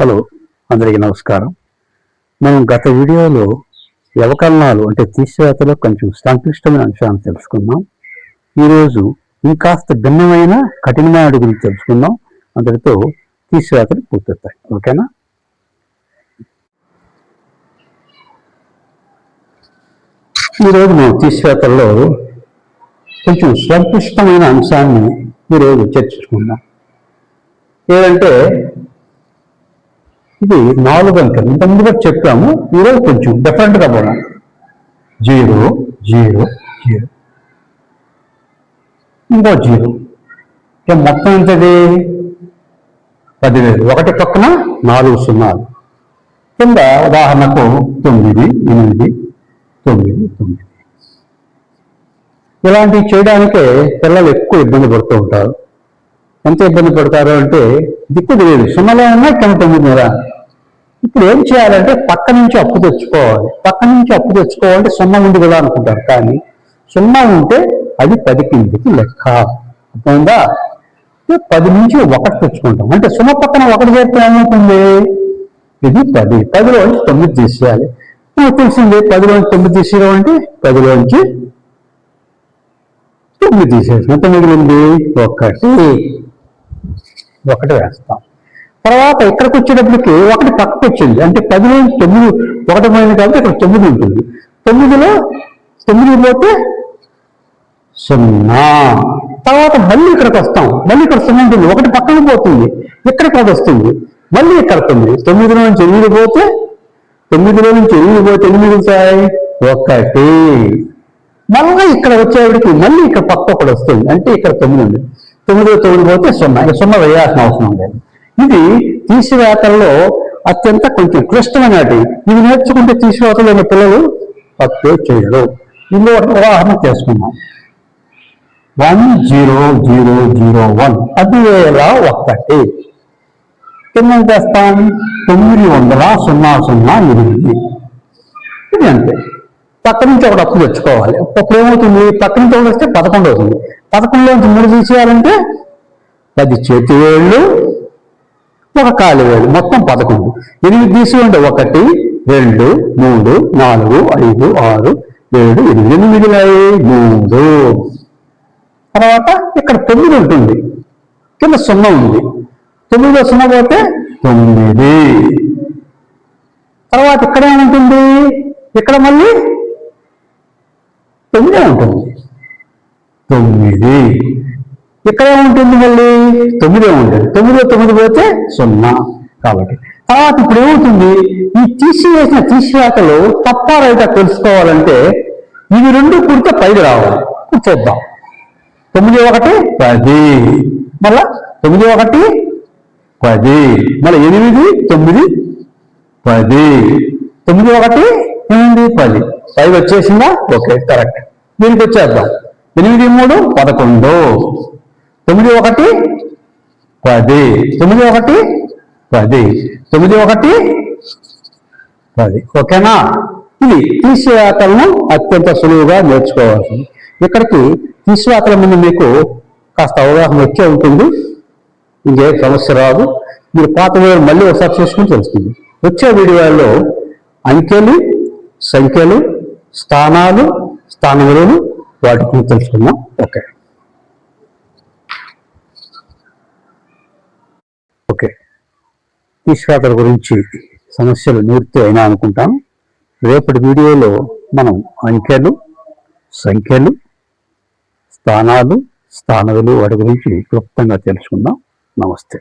Hello అందరికీ నమస్కారం. మనం గత వీడియోలో వ్యవకలనాలు అంటే తీసివేతలో కొంచెం సంక్లిష్టమైన అంశాన్ని తెలుసుకున్నాం ఈరోజు ఇంకాస్త భిన్నమైన కఠినమైన గురించి తెలుసుకుందాం. అందరితో తీసివేతలు పూర్తవుతాయి. ఓకేనా? ఈరోజు మనం తీసివేతల్లో కొంచెం సంక్లిష్టమైన అంశాన్ని ఈరోజు చర్చించుకుందాం. ఏదంటే ఇది నాలుగు అంకెలు. ఇంత ముందుగా చెప్పాము. ఈరోజు కొంచెం డిఫరెంట్గా పోదాం. Zero zero zero. ఇంకో జీరో. ఇక మొత్తం ఎంతది? పదివేలు. ఒకటి పక్కన నాలుగు సున్నాలు. కింద ఉదాహరణకు తొమ్మిది ఎనిమిది తొమ్మిది తొమ్మిది. ఇలాంటివి చేయడానికే పిల్లలు ఎక్కువ ఇబ్బంది పడుతూ ఉంటారు. ఎంత ఇబ్బంది పడతారు అంటే దిక్కు తెలియదు. సుమలో ఉన్నా కింద తొమ్మిది ఇప్పుడు ఏం చేయాలంటే పక్క నుంచి అప్పు తెచ్చుకోవాలి. పక్క నుంచి అప్పు తెచ్చుకోవాలంటే సున్నా ఉంది కదా అనుకుంటారు. కానీ సున్నా ఉంటే అది పది కిందికి లెక్క. అర్థమైందా? పది నుంచి ఒకటి తెచ్చుకుంటాం. అంటే సుమ పక్కన ఒకటి చేస్తే ఏమవుతుంది? ఇది పది. పదిలోంచి తొమ్మిది తీసేయాలి. నాకు తెలిసింది పదిలోంచి తొమ్మిది తీసేయడం అంటే పదిలోంచి తొమ్మిది తీసేసి ఎంత మిగిలింది ఒకటి. ఒకటి వేస్తాం. తర్వాత ఇక్కడికి వచ్చేటప్పటికి ఒకటి పక్కకు వచ్చింది. అంటే పదిలో తొమ్మిది ఒకటి పోయింది కాబట్టి ఇక్కడ తొమ్మిది ఉంటుంది. తొమ్మిదిలో తొమ్మిది పోతే సున్నా. తర్వాత మళ్ళీ ఇక్కడికి వస్తాం. మళ్ళీ ఇక్కడ సున్నా ఉంటుంది. ఒకటి పక్కన పోతుంది. ఇక్కడికి అది వస్తుంది. మళ్ళీ ఇక్కడ తొమ్మిది. తొమ్మిదిలో నుంచి ఎనిమిది పోతే తొమ్మిదిలో నుంచి ఎనిమిది పోతే ఎనిమిది మిగులుతాయి ఒకటి. మళ్ళీ ఇక్కడ వచ్చేవాడికి మళ్ళీ ఇక్కడ పక్క ఒకటి వస్తుంది. అంటే ఇక్కడ తొమ్మిది ఉంది. తొమ్మిదో తొమ్మిది పోతే సున్నా. ఇక సున్నా వేయాల్సిన అవసరం లేదు. ఇది తీసివేతల్లో అత్యంత కొంచెం క్లిష్టమైనటి ఇవి నేర్చుకుంటే తీసివేతలు ఉన్న పిల్లలు తప్పే చేయరు. ఇందులో ఒక ఉదాహరణ చేసుకున్నాం one zero zero zero one. పదివేల ఒకటి. కింద చేస్తాం తొమ్మిది వందల సున్నా సున్నా ఎనిమిది. ఇది అంతే. పక్క నుంచి ఒకటి అప్పు తెచ్చుకోవాలి. అప్పుడు ఏమవుతుంది పక్క నుంచి ఒకటి వస్తే పదకొండు అవుతుంది. పదకొండులోంచి మూడు తీసేయాలంటే పది చేతి వేళ్ళు ఒక కాలు వేలు మొత్తం పదకొండు. ఎనిమిది తీసుకోండి ఒకటి రెండు మూడు నాలుగు ఐదు ఆరు ఏడు ఎనిమిది ఎనిమిది మిగిలాయి మూడు. తర్వాత ఇక్కడ తొమ్మిది ఉంటుంది. కింద సున్నా ఉంది. తొమ్మిదిలో సున్నా పోతే తొమ్మిది. తర్వాత ఇక్కడ ఏముంటుంది? ఇక్కడ మళ్ళీ తొమ్మిదే ఉంటుంది. తొమ్మిది. ఎక్కడ ఉంటుంది మళ్ళీ? తొమ్మిదే ఉంటుంది. తొమ్మిదో తొమ్మిది పోతే సున్నా. కాబట్టి తర్వాత ఇప్పుడు ఏమవుతుంది? ఈ తీసివేసిన తీసివేతలు తప్ప రైతా తెలుసుకోవాలంటే ఇవి రెండు కూడితే పైకి రావాలి. చూద్దాం. తొమ్మిది ఒకటి పది. మళ్ళా తొమ్మిది ఒకటి పది. మళ్ళీ ఎనిమిది తొమ్మిది పది. తొమ్మిది ఒకటి ఎనిమిది పది. పైకి వచ్చేసిందా? Okay correct. దీనికి వచ్చేద్దాం. ఎనిమిది మూడు పదకొండు. తొమ్మిది ఒకటి పది. తొమ్మిది ఒకటి పది. తొమ్మిది ఒకటి పది. ఓకేనా? ఇది తీసివేతలను అత్యంత సులువుగా నేర్చుకోవాల్సింది ఇక్కడికి తీసివేతల ముందు మీకు కాస్త అవగాహన వచ్చే ఉంటుంది. ఇంకేం సమస్య రాదు. మీరు పాత వీడియో మళ్ళీ ఒకసారి చూసుకుని తెలుస్తుంది. వచ్చే వీడియోలో అంకెలు సంఖ్యలు స్థానాలు స్థానములను వాటి గురించి తెలుసుకుందాం. ఓకే. ఓకే. తీసివేతల గురించి సమస్యలు నివృత్తి అయినా అనుకుంటాను రేపటి వీడియోలో మనం అంకెలు సంఖ్యలు స్థానాలు స్థానములు వాటి గురించి క్లుప్తంగా తెలుసుకుందాం. నమస్తే.